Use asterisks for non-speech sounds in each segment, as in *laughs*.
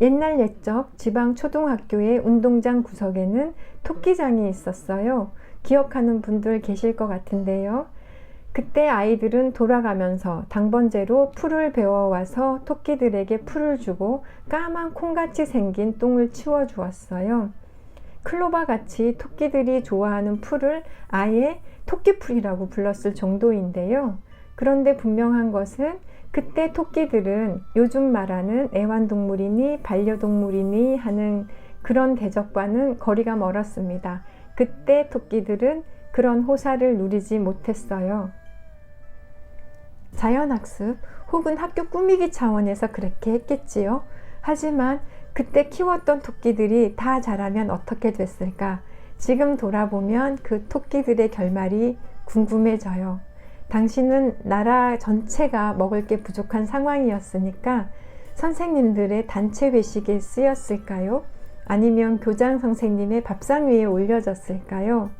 옛날 옛적 지방 초등학교의 운동장 구석에는 토끼장이 있었어요. 기억하는 분들 계실 것 같은데요. 그때 아이들은 돌아가면서 당번제로 풀을 베어와서 토끼들에게 풀을 주고 까만 콩같이 생긴 똥을 치워 주었어요. 클로바 같이 토끼들이 좋아하는 풀을 아예 토끼풀이라고 불렀을 정도인데요. 그런데 분명한 것은 그때 토끼들은 요즘 말하는 애완동물이니 반려동물이니 하는 그런 대적과는 거리가 멀었습니다. 그때 토끼들은 그런 호사를 누리지 못했어요. 자연학습 혹은 학교 꾸미기 차원에서 그렇게 했겠지요. 하지만 그때 키웠던 토끼들이 다 자라면 어떻게 됐을까? 지금 돌아보면 그 토끼들의 결말이 궁금해져요. 당신은 나라 전체가 먹을 게 부족한 상황이었으니까 선생님들의 단체 회식에 쓰였을까요? 아니면 교장 선생님의 밥상 위에 올려졌을까요?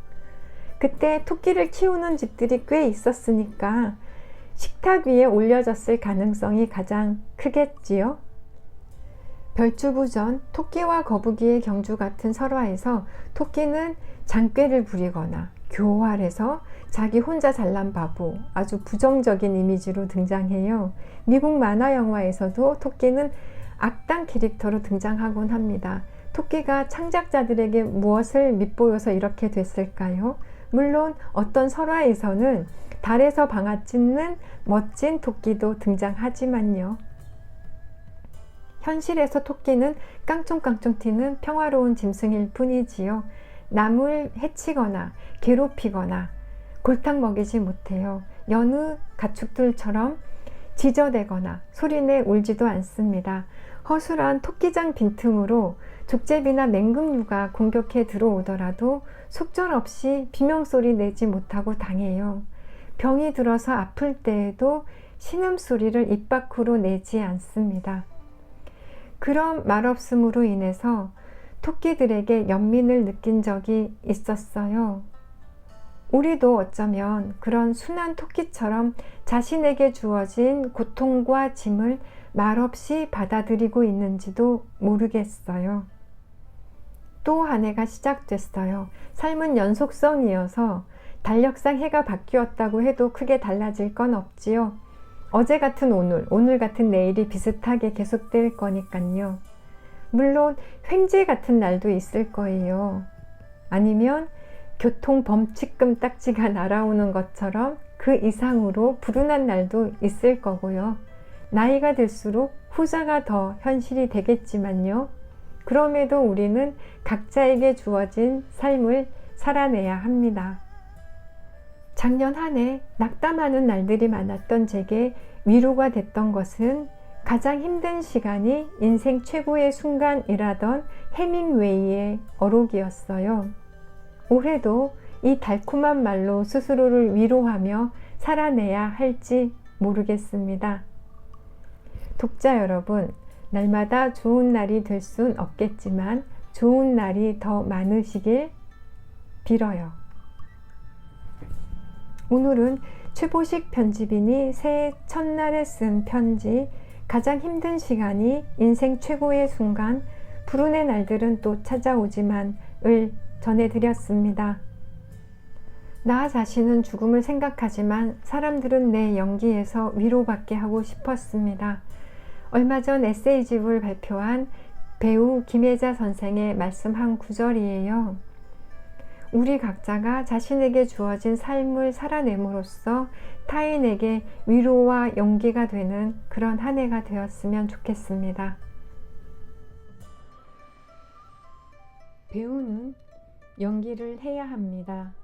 그때 토끼를 키우는 집들이 꽤 있었으니까 식탁 위에 올려졌을 가능성이 가장 크겠지요. 별주부 전 토끼와 거북이의 경주 같은 설화에서 토끼는 장꾀를 부리거나 교활해서 자기 혼자 잘난 바보, 아주 부정적인 이미지로 등장해요. 미국 만화 영화에서도 토끼는 악당 캐릭터로 등장하곤 합니다. 토끼가 창작자들에게 무엇을 밑보여서 이렇게 됐을까요? 물론 어떤 설화에서는 달에서 방아 찧는 멋진 토끼도 등장하지만요. 현실에서 토끼는 깡총깡총 튀는 평화로운 짐승일 뿐이지요. 남을 해치거나 괴롭히거나 골탕 먹이지 못해요. 여느 가축들처럼 지저대거나 소리내 울지도 않습니다. 허술한 토끼장 빈틈으로 족제비나 맹금류가 공격해 들어오더라도 속절없이 비명소리 내지 못하고 당해요. 병이 들어서 아플 때에도 신음소리를 입 밖으로 내지 않습니다. 그런 말없음으로 인해서 토끼들에게 연민을 느낀 적이 있었어요. 우리도 어쩌면 그런 순한 토끼처럼 자신에게 주어진 고통과 짐을 말없이 받아들이고 있는지도 모르겠어요. 또 한 해가 시작됐어요. 삶은 연속성이어서 달력상 해가 바뀌었다고 해도 크게 달라질 건 없지요. 어제 같은 오늘, 오늘 같은 내일이 비슷하게 계속될 거니까요. 물론 횡재 같은 날도 있을 거예요. 아니면 교통 범칙금 딱지가 *laughs* 날아오는 것처럼 그 이상으로 불운한 날도 있을 거고요. 나이가 들수록 후자가 더 현실이 되겠지만요. 그럼에도 우리는 각자에게 주어진 삶을 살아내야 합니다. 작년 한 해 낙담하는 날들이 많았던 제게 위로가 됐던 것은 가장 힘든 시간이 인생 최고의 순간이라던 해밍웨이의 어록이었어요. 올해도 이 달콤한 말로 스스로를 위로하며 살아내야 할지 모르겠습니다. 독자 여러분, 날마다 좋은 날이 될 순 없겠지만 좋은 날이 더 많으시길 빌어요. 오늘은 최보식 편집인이 새해 첫날에 쓴 편지, 가장 힘든 시간이 인생 최고의 순간, 불운의 날들은 또 찾아오지만 을 전해드렸습니다. 나 자신은 죽음을 생각하지만 사람들은 내 연기에서 위로받게 하고 싶었습니다. 얼마 전 에세이집을 발표한 배우 김혜자 선생의 말씀 한 구절이에요. 우리 각자가 자신에게 주어진 삶을 살아냄으로써 타인에게 위로와 용기가 되는 그런 한 해가 되었으면 좋겠습니다. 배우는 연기를 해야 합니다.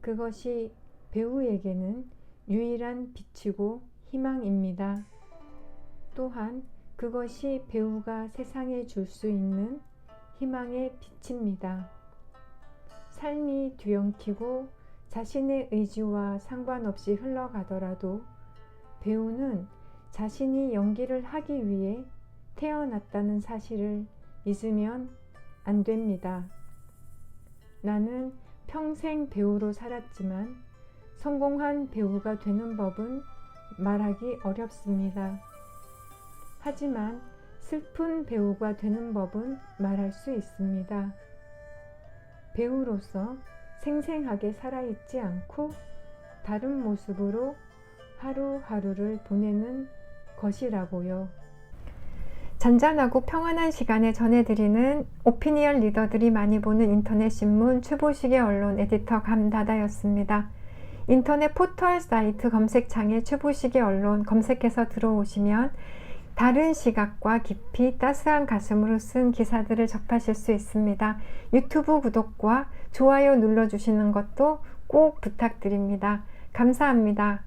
그것이 배우에게는 유일한 빛이고 희망입니다. 또한 그것이 배우가 세상에 줄 수 있는 희망의 빛입니다. 삶이 뒤엉키고 자신의 의지와 상관없이 흘러가더라도 배우는 자신이 연기를 하기 위해 태어났다는 사실을 잊으면 안 됩니다. 나는 평생 배우로 살았지만 성공한 배우가 되는 법은 말하기 어렵습니다. 하지만 슬픈 배우가 되는 법은 말할 수 있습니다. 배우로서 생생하게 살아있지 않고 다른 모습으로 하루하루를 보내는 것이라고요. 잔잔하고 평안한 시간에 전해드리는 오피니언 리더들이 많이 보는 인터넷 신문 추보식의 언론 에디터 감다다였습니다. 인터넷 포털 사이트 검색창에 추보식의 언론 검색해서 들어오시면 다른 시각과 깊이 따스한 가슴으로 쓴 기사들을 접하실 수 있습니다. 유튜브 구독과 좋아요 눌러주시는 것도 꼭 부탁드립니다. 감사합니다.